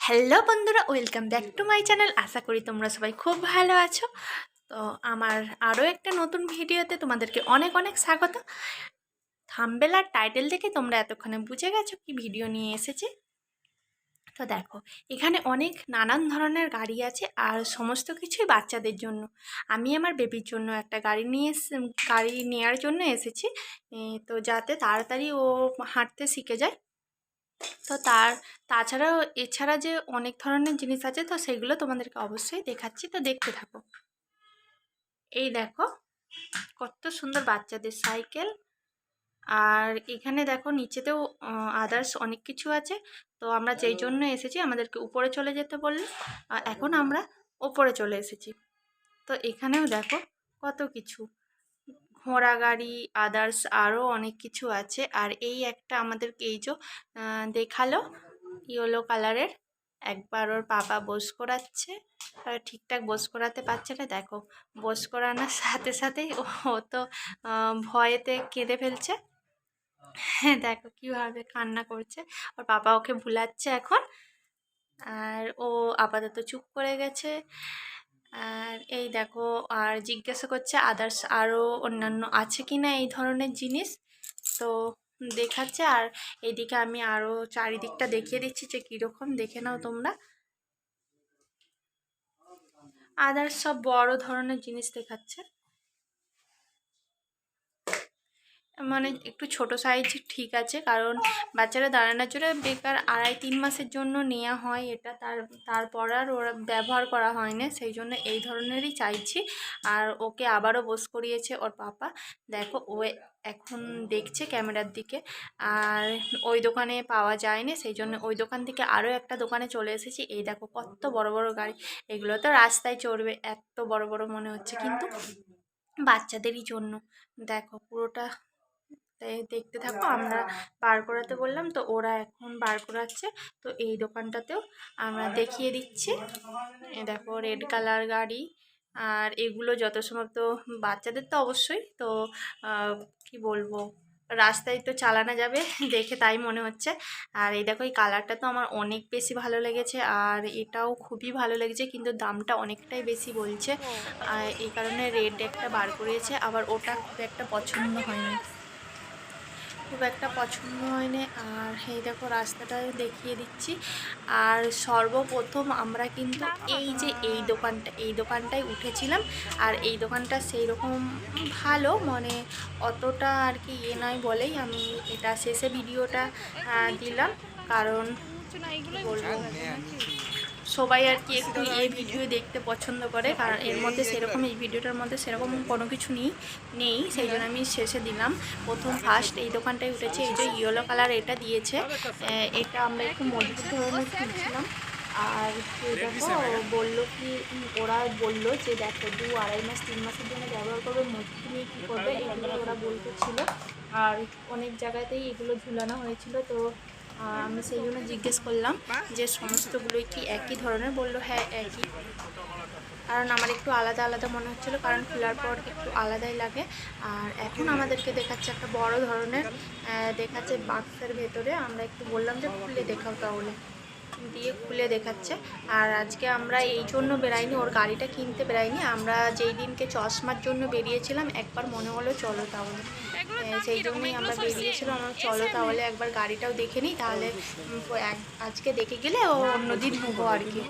Hello বন্ধুরা, welcome back to my channel. আশা করি তোমরা সবাই খুব ভালো আছো। তো আমার আরও একটা নতুন ভিডিওতে তোমাদেরকে অনেক অনেক স্বাগত। থাম্বেল আর টাইটেল দেখে তোমরা এতক্ষণে বুঝে গেছো কি ভিডিও নিয়ে এসেছে। তো দেখো, এখানে অনেক নানান ধরনের গাড়ি আছে আর সমস্ত কিছুই বাচ্চাদের জন্য। আমি আমার বেবির জন্য একটা গাড়ি নিয়ে গাড়ি নেওয়ার জন্য এসেছি। তো যাতে তাড়াতাড়ি ও হাঁটতে শিখে যায়। তো তার, তাছাড়াও এছাড়া যে অনেক ধরনের জিনিস আছে, তো সেগুলো তোমাদেরকে অবশ্যই দেখাচ্ছি। তো দেখতে থাকো। এই দেখো, কত সুন্দর বাচ্চাদের সাইকেল। আর এখানে দেখো, নিচেতেও আদার্স অনেক কিছু আছে। তো আমরা যেই জন্য এসেছি, আমাদেরকে উপরে চলে যেতে বললে। এখন আমরা ওপরে চলে এসেছি। তো এখানেও দেখো, কত কিছু। ঘোড়া গাড়ি আদার্স আরও অনেক কিছু আছে। আর এই একটা আমাদেরকে এই যে দেখাল। ইয়েলো কালারের একবার ওর বাবা বোস করাচ্ছে। ঠিকঠাক বোস করাতে পারছে না। দেখো, বোস করানোর সাথে সাথেই ও তো ভয়েতে কেঁদে ফেলছে। হ্যাঁ দেখো কীভাবে কান্না করছে। ওর বাবা ওকে ভুলাচ্ছে এখন। আর ও আপাতত চুপ করে গেছে। আর এই দেখো, আর জিজ্ঞাসা করছে আদার্স আরও অন্যান্য আছে কি না এই ধরনের জিনিস? তো দেখাচ্ছে, আর এদিকে আমি আরও চারিদিকটা দেখিয়ে দিচ্ছি যে কীরকম, দেখে নাও তোমরা। আদার্স সব বড় ধরনের জিনিস দেখাচ্ছে। মানে একটু ছোট সাইজ ঠিক আছে। কারণ বাচ্চারা দাঁড়ানোর জন্য বেকার আড়াই তিন মাসের জন্য নেওয়া হয় এটা তার, তারপর আর ওরা ব্যবহার করা হয় না। সেই জন্য এই ধরনেরই চাইছি। আর ওকে আবারও বোস করিয়েছে ওর পাপা। দেখো, ও এখন দেখছে ক্যামেরার দিকে। আর ওই দোকানে পাওয়া যায়নি, সেই জন্য ওই দোকান থেকে আরও একটা দোকানে চলে এসেছি। এই দেখো কত বড় বড় গাড়ি। এগুলো তো রাস্তায় চড়বে, এত বড় বড় মনে হচ্ছে। কিন্তু বাচ্চাদেরই জন্য। দেখো পুরোটা তাই দেখতে থাকো আমরা বার করাতে বললাম তো ওরা এখন বার করাচ্ছে। তো এই দোকানটাতেও আমরা দেখিয়ে দিচ্ছি। এ দেখো রেড কালার গাড়ি। আর এগুলো যত সময় তো বাচ্চাদের তো অবশ্যই। তো কি বলব? রাস্তায় তো চালানো যাবে দেখে তাই মনে হচ্ছে। আর এই দেখো এই কালারটা তো আমার অনেক বেশি ভালো লেগেছে। আর এটাও খুবই ভালো লেগেছে কিন্তু দামটা অনেকটাই বেশি বলছে। আর এই কারণে রেড একটা বার করিয়েছে আবার ওটা খুব একটা পছন্দ হয়নি। খুব একটা পছন্দ হয়নি। আর এই দেখো রাস্তাটা দেখিয়ে দিচ্ছি। আর সর্বপ্রথম আমরা কিন্তু এই যে এই দোকানটা এই দোকানটায় উঠেছিলাম। আর এই দোকানটা সেই রকম ভালো মানে অতটা আর কি ইয়ে নয় বলেই আমি এটা শেষে ভিডিওটা দিলাম। কারণ বলব। সবাই আর কি একটু এই ভিডিও দেখতে পছন্দ করে, কারণ এর মধ্যে সেরকম, এই ভিডিওটার মধ্যে সেরকম কোনো কিছু নেই নেই, সেই জন্য আমি শেষে দিলাম। প্রথম ফার্স্ট এই দোকানটায় উঠেছে, এই যে ইয়েলো কালার এটা দিয়েছে। এটা আমরা একটু মজবুত ধরনের কিনছিলাম। আর দেখো, বলল কি, ওরা বলল যে দেখো, দু আড়াই মাস, তিন মাসের জন্য ব্যবহার করবে, মজবুত নিয়ে কী করবে, এগুলো ওরা বলতে ছিল। আর অনেক জায়গাতেই এগুলো ঝুলানো হয়েছিল, তো আমি সেই জন্য জিজ্ঞেস করলাম যে সমস্তগুলোই কি একই ধরনের? বলল হ্যাঁ একই। কারণ আমার একটু আলাদা আলাদা মনে হচ্ছিল, কারণ খোলার পর একটু আলাদাই লাগে। আর এখন আমাদেরকে দেখাচ্ছে একটা বড় ধরনের দেখাচ্ছে বাক্সের ভেতরে। আমরা একটু বললাম যে খুলে দেখাও তাহলে। দিয়ে খুলে দেখাচ্ছে। আর আজকে আমরা এই জন্য বেরাইনি ওর গাড়িটা কিনতে বেরাইনি আমরা যেই দিনকে চশমার জন্য বেরিয়েছিলাম একবার মনে হলো চলো তাহলে। সেই জন্যই আমরা বেরিয়েছিলাম আমরা চলো তাহলে একবার গাড়িটাও দেখে নিই তাহলে এক- আজকে দেখে গেলে ও অন্যদিন নেব। আর কি।